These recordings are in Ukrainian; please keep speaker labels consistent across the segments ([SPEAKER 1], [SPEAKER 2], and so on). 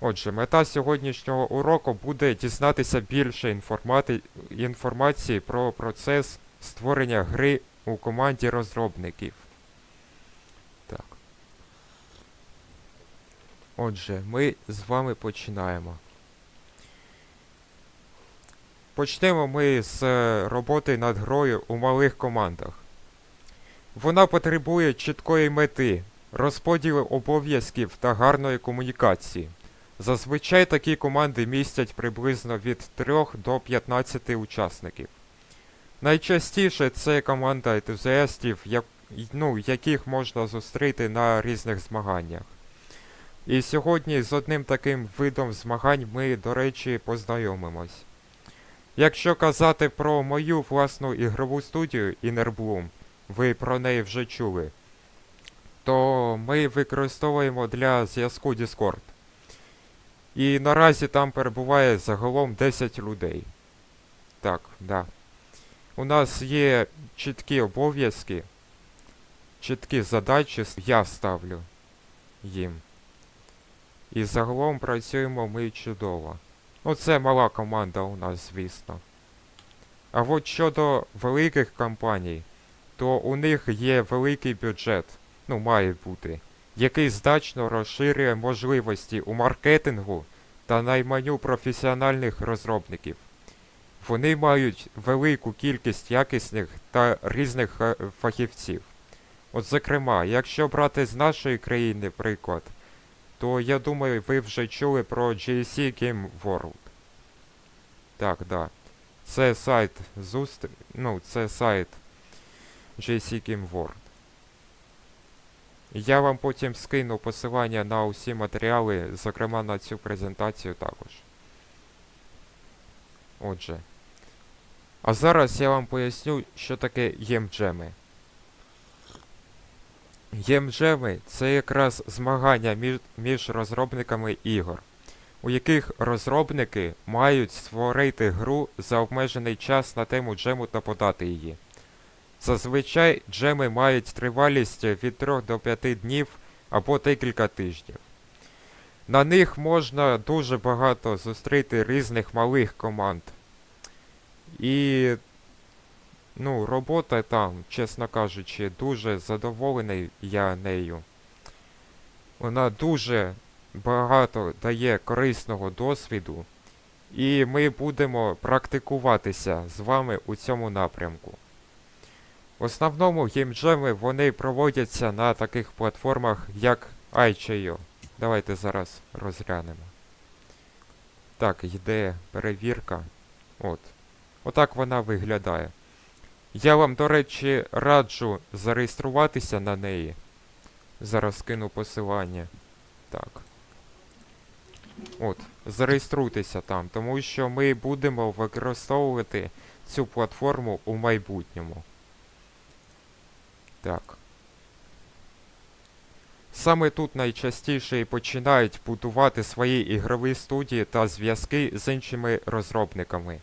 [SPEAKER 1] Отже, мета сьогоднішнього уроку буде дізнатися більше інформати... інформації про процес створення гри у команді розробників. Так. Отже, ми з вами починаємо. Почнемо ми з е, роботи над грою у малих командах. Вона потребує чіткої мети, розподілу обов'язків та гарної комунікації. Зазвичай такі команди містять приблизно від 3 до 15 учасників. Найчастіше це команда ентузіастів, як, ну, яких можна зустріти на різних змаганнях. І сьогодні з одним таким видом змагань ми, до речі, познайомимось. Якщо казати про мою власну ігрову студію Innerbloom, ви про неї вже чули, то ми використовуємо для зв'язку Discord. І наразі там перебуває загалом 10 людей. Так, да. У нас є чіткі обов'язки, чіткі задачі я ставлю їм. І загалом працюємо ми чудово. Оце мала команда у нас, звісно. А от щодо великих компаній, то у них є великий бюджет, ну має бути, який значно розширює можливості у маркетингу та найманню професіональних розробників. Вони мають велику кількість якісних та різних е, фахівців. От зокрема, якщо брати з нашої країни приклад, то я думаю, ви вже чули про GSC Game World. Так, да. Це сайт зустр... Ну, це сайт GSC Game World. Я вам потім скину посилання на усі матеріали, зокрема на цю презентацію також. Отже. А зараз я вам поясню, що таке ємджеми. Ємджеми це якраз змагання між, між розробниками ігор, у яких розробники мають створити гру за обмежений час на тему джему та подати її. Зазвичай джеми мають тривалість від 3 до 5 днів або декілька тижнів. На них можна дуже багато зустріти різних малих команд. І ну, робота там, чесно кажучи, дуже задоволений я нею. Вона дуже багато дає корисного досвіду, і ми будемо практикуватися з вами у цьому напрямку. В основному геймджеми вони проводяться на таких платформах, як iChio. Давайте зараз розглянемо. Так, йде перевірка. От. Отак вона виглядає. Я вам, до речі, раджу зареєструватися на неї. Зараз скину посилання. Так. От, зареєструйтеся там, тому що ми будемо використовувати цю платформу у майбутньому. Так. Саме тут найчастіше і починають будувати свої ігрові студії та зв'язки з іншими розробниками.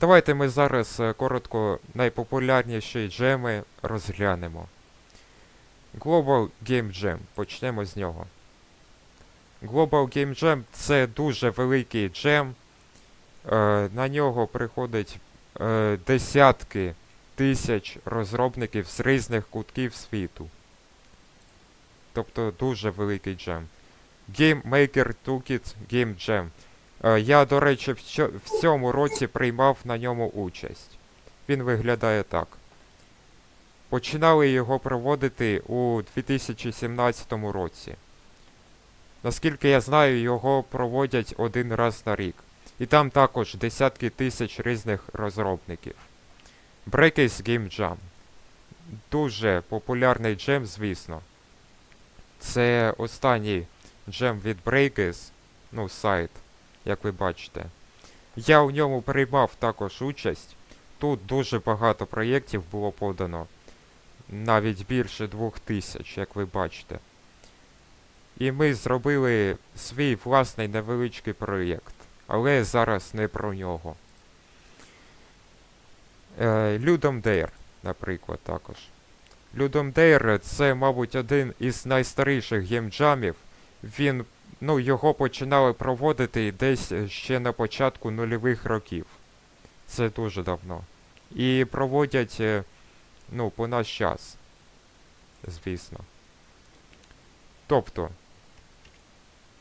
[SPEAKER 1] Давайте ми зараз е, коротко найпопулярніші джеми розглянемо. Global Game Jam. Почнемо з нього. Global Game Jam це дуже великий джем. Е, на нього приходять е, десятки тисяч розробників з різних кутків світу. Тобто дуже великий джем. Game Maker Toolkit Game Jam. Е, Я, до речі, в, в цьому році приймав на ньому участь. Він виглядає так. Починали його проводити у 2017 році. Наскільки я знаю, його проводять один раз на рік. І там також десятки тисяч різних розробників. Breakers Game Jam. Дуже популярний джем, звісно. Це останній джем від Breakers, ну, сайт, як ви бачите. Я у ньому приймав також участь. Тут дуже багато проєктів було подано. Навіть більше двох тисяч, як ви бачите. І ми зробили свій власний невеличкий проєкт. Але зараз не про нього. Е, Людом Дейр, наприклад, також. Людом Дейр це, мабуть, один із найстаріших геймджамів. Він ну, його починали проводити десь ще на початку нульових років. Це дуже давно. І проводять, е, ну, по наш час. Звісно. Тобто.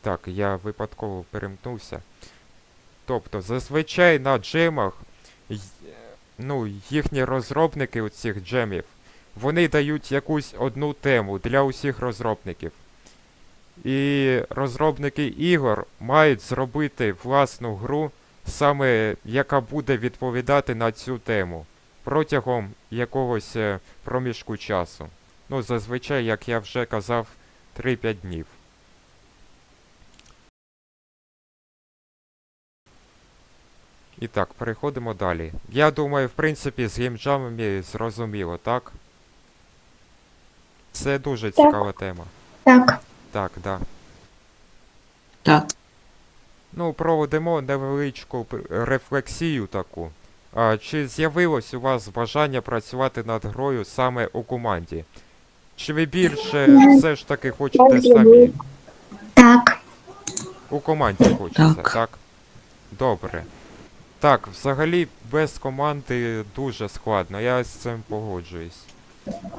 [SPEAKER 1] Так, я випадково перемкнувся. Тобто, зазвичай на джемах, ну, їхні розробники у цих джемів, вони дають якусь одну тему для усіх розробників. І розробники ігор мають зробити власну гру, саме яка буде відповідати на цю тему протягом якогось е, проміжку часу. Ну, зазвичай, як я вже казав, 3-5 днів. І так, переходимо далі. Я думаю, в принципі, з геймджамами зрозуміло, так? Це дуже
[SPEAKER 2] Так.
[SPEAKER 1] цікава тема.
[SPEAKER 2] Так.
[SPEAKER 1] Так, да.
[SPEAKER 3] Так.
[SPEAKER 1] Ну, проведемо невеличку рефлексію таку. А, чи з'явилось у вас бажання працювати над грою саме у команді? Чи ви більше все ж таки хочете самі?
[SPEAKER 2] Так.
[SPEAKER 1] У команді хочеться, так.
[SPEAKER 3] Так.
[SPEAKER 1] Добре. Так, взагалі без команди дуже складно, я з цим погоджуюсь.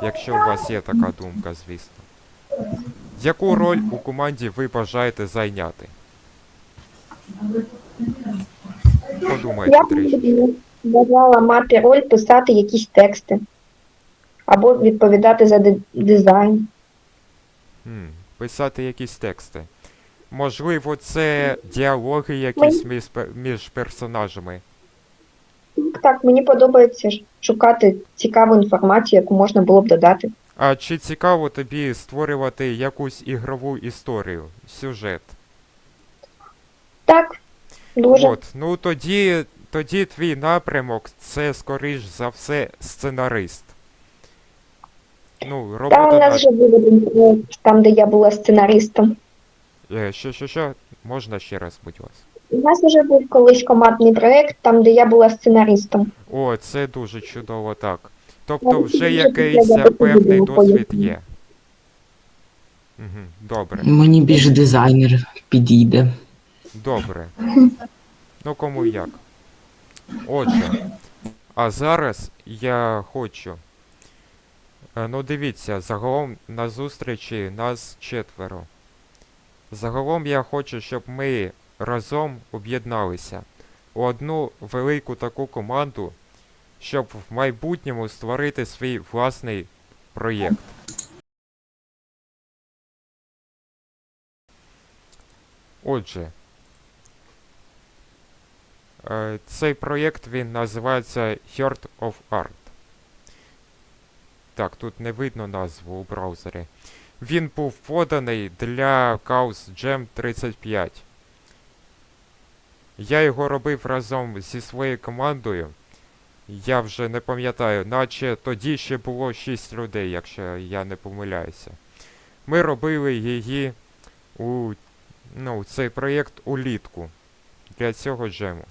[SPEAKER 1] Якщо у вас є така думка, звісно. Яку роль у команді ви бажаєте зайняти? Подумайте
[SPEAKER 2] Я б
[SPEAKER 1] трішки.
[SPEAKER 2] бажала мати роль писати якісь тексти. Або відповідати за дизайн.
[SPEAKER 1] М, Писати якісь тексти. Можливо, це діалоги якісь між, між персонажами.
[SPEAKER 2] Так, мені подобається шукати цікаву інформацію, яку можна було б додати.
[SPEAKER 1] А чи цікаво тобі створювати якусь ігрову історію, сюжет?
[SPEAKER 2] Так, дуже.
[SPEAKER 1] От, ну тоді, тоді твій напрямок це скоріш за все сценарист. Ну,
[SPEAKER 2] Та
[SPEAKER 1] робота
[SPEAKER 2] у нас
[SPEAKER 1] над...
[SPEAKER 2] вже був один проект, там, де я була сценаристом.
[SPEAKER 1] Е, Що, що, що? Можна ще раз, будь ласка.
[SPEAKER 2] У нас вже був колись командний проект, там, де я була сценаристом.
[SPEAKER 1] О, це дуже чудово так. Тобто вже якийсь е, певний досвід є. Угу, добре,
[SPEAKER 3] Мені більш дизайнер підійде.
[SPEAKER 1] добре. Ну кому як. Отже, а зараз я хочу. Е, Ну дивіться, загалом на зустрічі нас четверо. Загалом я хочу, щоб ми разом об'єдналися у одну велику таку команду, щоб в майбутньому створити свій власний проєкт. Отже, е, цей проєкт він називається Heart of Art. Так, тут не видно назву у браузері. Він був поданий для Chaos Jam 35. Я його робив разом зі своєю командою. Я вже не пам'ятаю, наче тоді ще було 6 людей, якщо я не помиляюся. Ми робили її у ну, цей проєкт улітку для цього джему.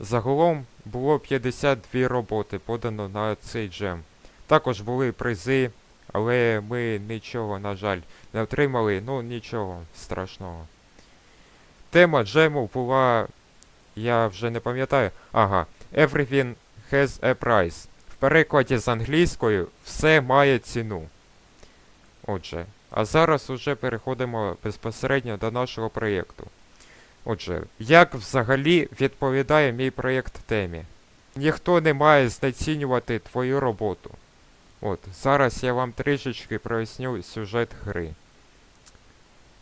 [SPEAKER 1] Загалом було 52 роботи подано на цей джем. Також були призи, але ми нічого, на жаль, не отримали, ну нічого страшного. Тема джему була, я вже не пам'ятаю, ага, Everything has a price. В перекладі з англійською все має ціну. Отже, а зараз уже переходимо безпосередньо до нашого проєкту. Отже, як взагалі відповідає мій проєкт темі? Ніхто не має знецінювати твою роботу. От, зараз я вам трішечки проясню сюжет гри.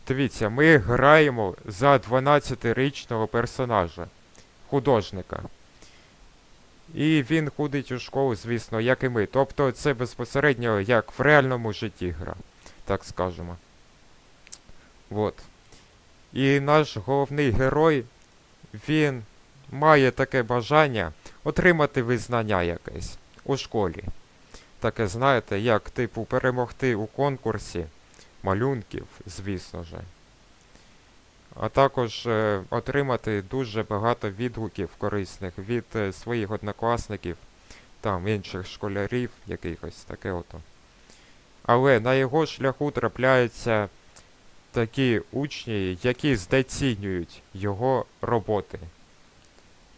[SPEAKER 1] Дивіться, ми граємо за 12-річного персонажа, художника. І він ходить у школу, звісно, як і ми. Тобто це безпосередньо як в реальному житті гра, так скажемо. От. І наш головний герой, він має таке бажання отримати визнання якесь у школі. Таке, знаєте, як типу перемогти у конкурсі малюнків, звісно же. А також е, отримати дуже багато відгуків корисних від е, своїх однокласників, там інших школярів, якихось таке ото. Але на його шляху трапляються такі учні, які знецінюють його роботи.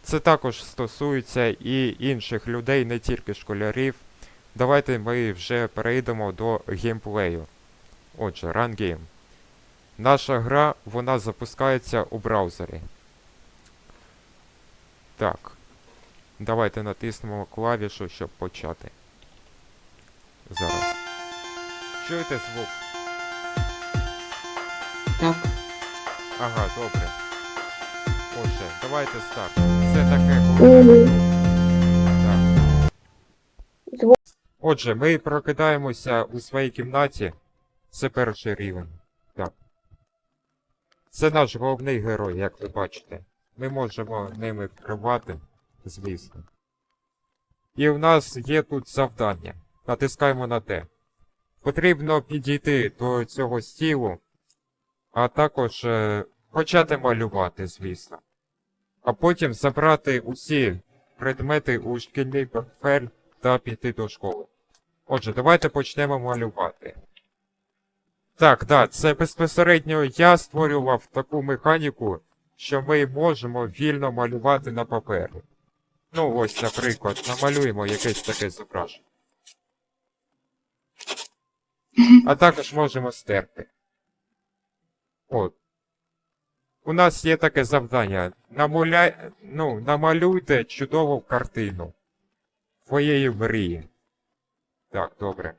[SPEAKER 1] Це також стосується і інших людей, не тільки школярів. Давайте ми вже перейдемо до геймплею. Отже, Run Game. Наша гра, вона запускається у браузері. Так. Давайте натиснемо клавішу, щоб почати. Зараз. Чуєте звук?
[SPEAKER 3] Так.
[SPEAKER 1] Ага, добре. Отже, давайте старт. Це таке Отже, ми прокидаємося у своїй кімнаті. Це перший рівень. Так. Це наш головний герой, як ви бачите. Ми можемо ними керувати, звісно. І в нас є тут завдання. Натискаємо на те. Потрібно підійти до цього стілу, а також е, почати малювати, звісно. А потім забрати усі предмети у шкільний портфель та піти до школи. Отже, давайте почнемо малювати. Так, да, це безпосередньо я створював таку механіку, що ми можемо вільно малювати на папері. Ну, ось, наприклад, намалюємо якесь таке зображення. А також можемо стерти. От. У нас є таке завдання. Намуля... Ну, намалюйте чудову картину твоєї мрії. Так, добре.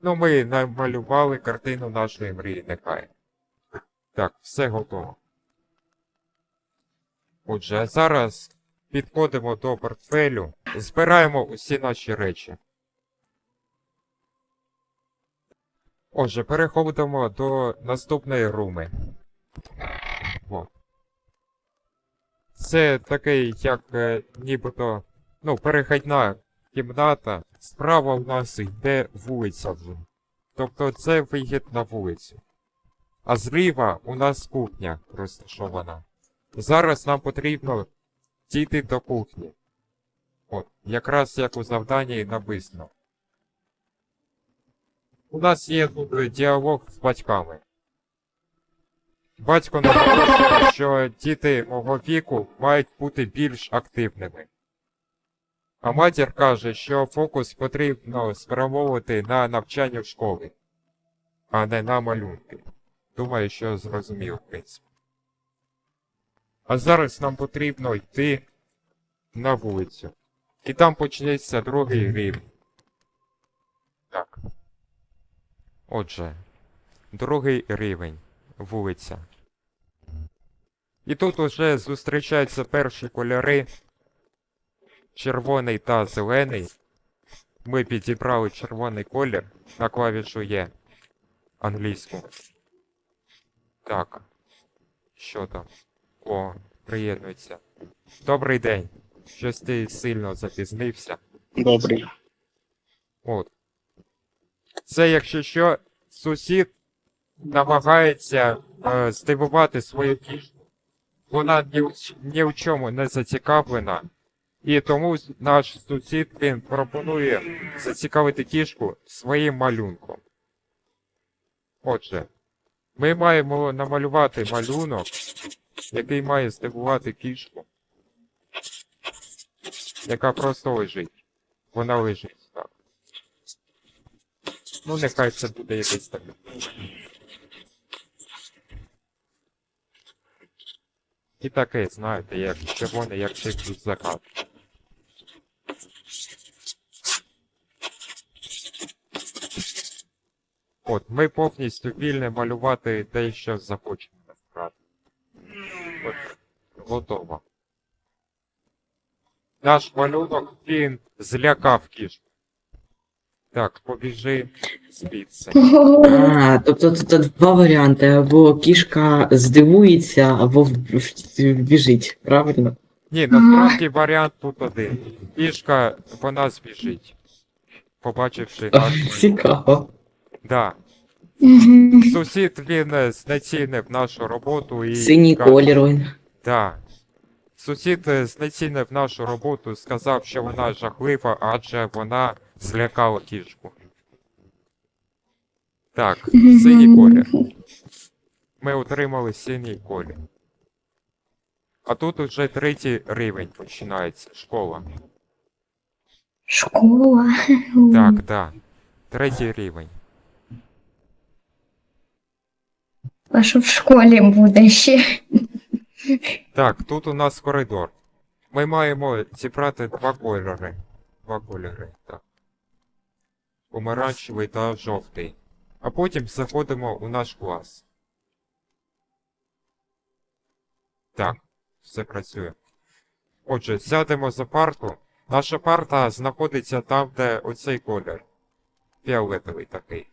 [SPEAKER 1] Ну, ми намалювали картину нашої мрії, нехай. Так, все готово. Отже, зараз підходимо до портфелю, збираємо усі наші речі. Отже, переходимо до наступної руми. От. Це такий, як е, нібито, ну, перехідна кімната. Справа в нас йде вулиця вже. Тобто це вихід на вулицю. А зліва у нас кухня розташована. Зараз нам потрібно дійти до кухні. От, якраз як у завданні написано. У нас є діалог з батьками. Батько наголошує, що діти мого віку мають бути більш активними. А матір каже, що фокус потрібно спрямовувати на навчання в школі, а не на малюнки. Думаю, що зрозумів, в принципі. А зараз нам потрібно йти на вулицю. І там почнеться другий рівень. Так. Отже, другий рівень. Вулиця. І тут уже зустрічаються перші кольори. Червоний та зелений. Ми підібрали червоний колір на клавішу Є. Англійську. Так. Що там? О, приєднується. Добрий день. Щось ти сильно запізнився.
[SPEAKER 4] Добрий.
[SPEAKER 1] От. Це, якщо що, сусід намагається е, здивувати свою кішку. Вона ні в, ні в чому не зацікавлена. І тому наш сусід він пропонує зацікавити кішку своїм малюнком. Отже, ми маємо намалювати малюнок, який має здивувати кішку, яка просто лежить. Вона лежить, так. Ну, нехай це буде якесь таке. І таке, знаєте, як червоне, як чистий закат. От, ми повністю вільні малювати те, що захочемо насправді. От, готово. Наш малюнок, він злякав кішку. Так, побіжи звідси.
[SPEAKER 3] А, тобто тут два варіанти. Або кішка здивується, або в- правильно?
[SPEAKER 1] Ні, насправді варіант тут один. Кішка, вона збіжить. Побачивши наш.
[SPEAKER 3] Цікаво.
[SPEAKER 1] Да. Сусід він е, знецінив нашу роботу і.
[SPEAKER 3] Синій колір він.
[SPEAKER 1] Да. Сусід е, знецінив нашу роботу, сказав, що вона жахлива, адже вона злякала кішку. Так, синій колір. Ми отримали синій колір. А тут уже третій рівень починається, школа.
[SPEAKER 4] Школа.
[SPEAKER 1] Так, так. Третій рівень.
[SPEAKER 4] А що в школі буде ще?
[SPEAKER 1] Так, тут у нас коридор. Ми маємо зібрати два кольори. Два кольори, так. Помаранчевий та жовтий. А потім заходимо у наш клас. Так, все працює. Отже, сядемо за парту. Наша парта знаходиться там, де оцей колір. Фіолетовий такий.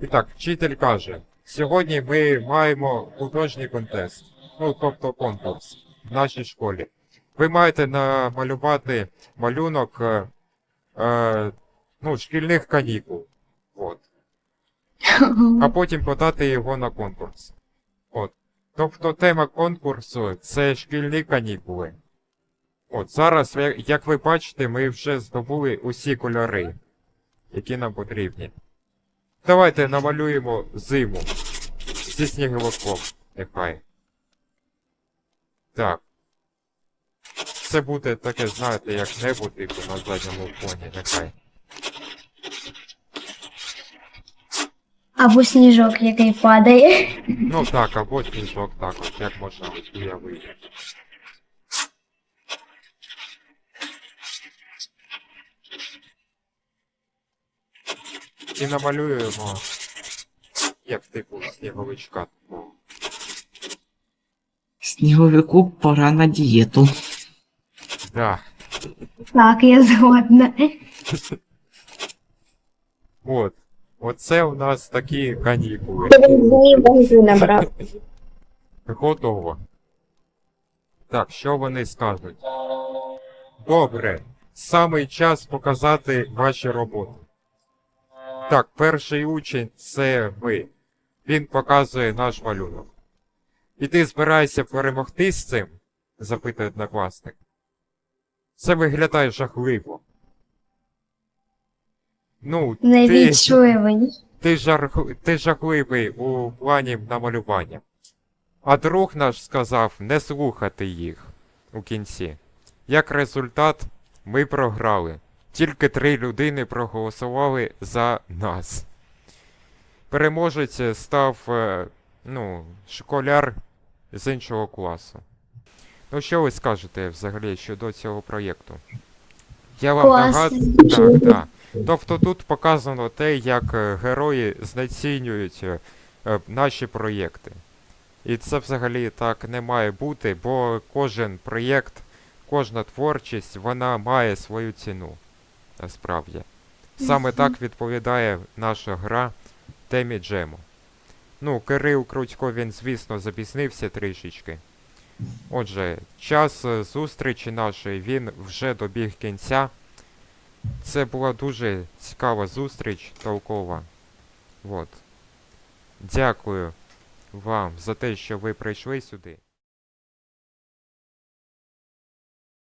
[SPEAKER 1] І так, вчитель каже, сьогодні ми маємо художній контест, ну тобто конкурс в нашій школі. Ви маєте намалювати малюнок е, е, ну, шкільних канікул. От. А потім подати його на конкурс. От. Тобто тема конкурсу це шкільні канікули. От зараз, як ви бачите, ми вже здобули усі кольори, які нам потрібні. Давайте намалюємо зиму зі сніговиком. Нехай. Так. Це буде таке, знаєте, як небо типу на задньому фоні, нехай.
[SPEAKER 4] Або сніжок, який падає.
[SPEAKER 1] Ну так, або сніжок також, як можна уявити. І намалюємо як типу сніговичка.
[SPEAKER 3] Сніговику пора на дієту.
[SPEAKER 1] Да.
[SPEAKER 4] Так, я згодна.
[SPEAKER 1] От. Оце у нас такі канікули.
[SPEAKER 2] Набрав.
[SPEAKER 1] Готово. Так, що вони скажуть? Добре. Самий час показати ваші роботи. Так, перший учень це ви. Він показує наш малюнок. І ти збираєшся перемогти з цим? запитує однокласник. Це виглядає жахливо. Ну, ти,
[SPEAKER 4] Невічливий.
[SPEAKER 1] ти, жар... ти жахливий у плані намалювання. А друг наш сказав не слухати їх у кінці. Як результат, ми програли. Тільки три людини проголосували за нас. Переможець став, е, ну, школяр з іншого класу. Ну, що ви скажете взагалі щодо цього проєкту? Я вам нагадую. Так, так. Тобто тут показано те, як е, герої знецінюють е, е, наші проєкти. І це взагалі так не має бути, бо кожен проєкт, кожна творчість, вона має свою ціну. Насправді. Саме так відповідає наша гра темі джему. Ну, Кирил Крутько, він, звісно, запізнився трішечки. Отже, час е, зустрічі нашої, він вже добіг кінця. Це була дуже цікава зустріч, толкова. От. Дякую вам за те, що ви прийшли сюди.